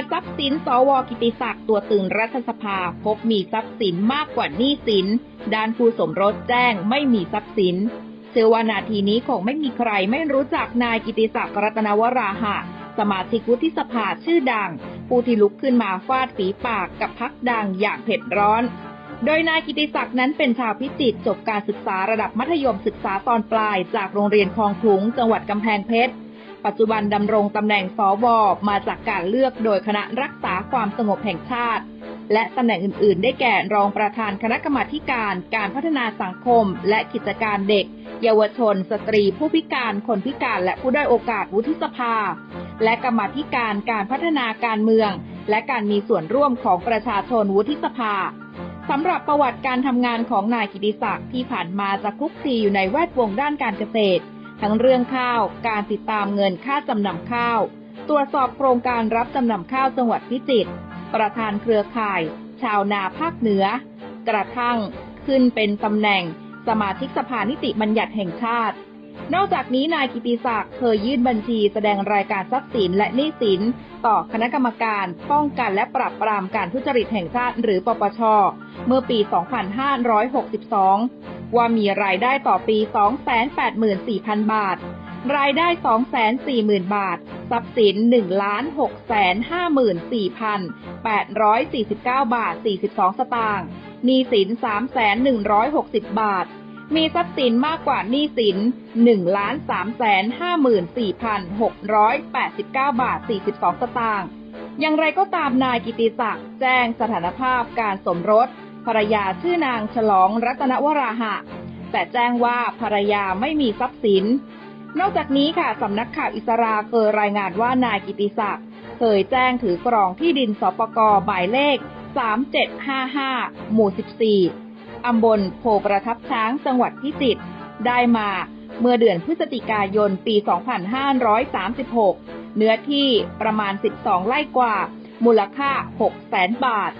ดทรัพย์สิน สวกิติศักดิ์ตัวตึงรัฐสภา พบมีทรัพย์สินมากกว่าหนี้สิน ด้านผู้สมรสแจ้งไม่มีทรัพย์สินเชื่อว่านาทีนี้คงไม่มีใครไม่รู้จักนายกิติศักดิ์รัตนวราหะ สมาชิกวุฒิสภาชื่อดัง ผู้ที่ลุกขึ้นมาฟาดฝีปากกับพักดังอย่างเผ็ดร้อน โดยนายกิติศักดิ์นั้นเป็นชาวพิจิตรจบการศึกษาระดับมัธยมศึกษาตอนปลาย จากโรงเรียนคลองขลุงจังหวัดกำแพงเพชร ปัจจุบันดำรงตำแหน่งสวมาจากการเลือกโดยคณะรักษาความสงบแห่งชาติ และตำแหน่งอื่น ๆ ได้แก่รองประธานคณะกรรมาการ การพัฒนาสังคม และกิจการเด็ก เยาวชน สตรี ผู้พิการ คนพิการ และผู้ด้อยโอกาสวุฒิสภา และกรรมาการการพัฒนาการเมือง และการมีส่วนร่วมของประชาชนวุฒิสภาสำหรับประวัติการทำงานของนายกิติศักดิ์ที่ผ่านมาจะคลุกคลีอยู่ในแวดวงด้านการเกษตร ทั้งเรื่องข้าว การติดตามเงินค่าจำนำข้าว ตรวจสอบโครงการรับจำนำข้าวจังหวัดพิจิตร ประธานเครือข่าย ชาวนาภาคเหนือ กระทั่งขึ้นเป็นตำแหน่ง สมาชิกสภานิติบัญญัติแห่งชาติ นอกจากนี้นายกิติศักดิ์เคยยื่นบัญชีแสดงรายการทรัพย์สินและหนี้สิน ต่อคณะกรรมการ ป้องกันและปราบปรามการทุจริตแห่งชาติหรือปปช เมื่อปี 2562 ว่ามีรายได้ต่อปี 284,000 บาท รายได้ 240,000 บาท ทรัพย์สิน 1,654,849 บาท 42 สตางค์หนี้สิน 3,160 บาท มีทรัพย์สินมากกว่าหนี้สิน 1,354,689 บาท 42 สตางค์อย่างไรก็ตามนายกิติศักดิ์แจ้งสถานภาพการสมรส ภรรยาชื่อนางฉลองรัตนวราหะ แต่แจ้งว่าภรรยาไม่มีทรัพย์สิน นอกจากนี้ค่ะสำนักข่าวอิสราเคยรายงานว่านายกิติศักดิ์เคยแจ้งถือกรองที่ดินสปกหมายเลข 3755 หมู่ 14อำบลโพประทับช้างจังหวัดพิจิตรได้มาเมื่อเดือนพฤศจิกายนปี 2536 เนื้อที่ประมาณ 12 ไร่กว่า มูลค่า 6 0 0 0 0 0 บาท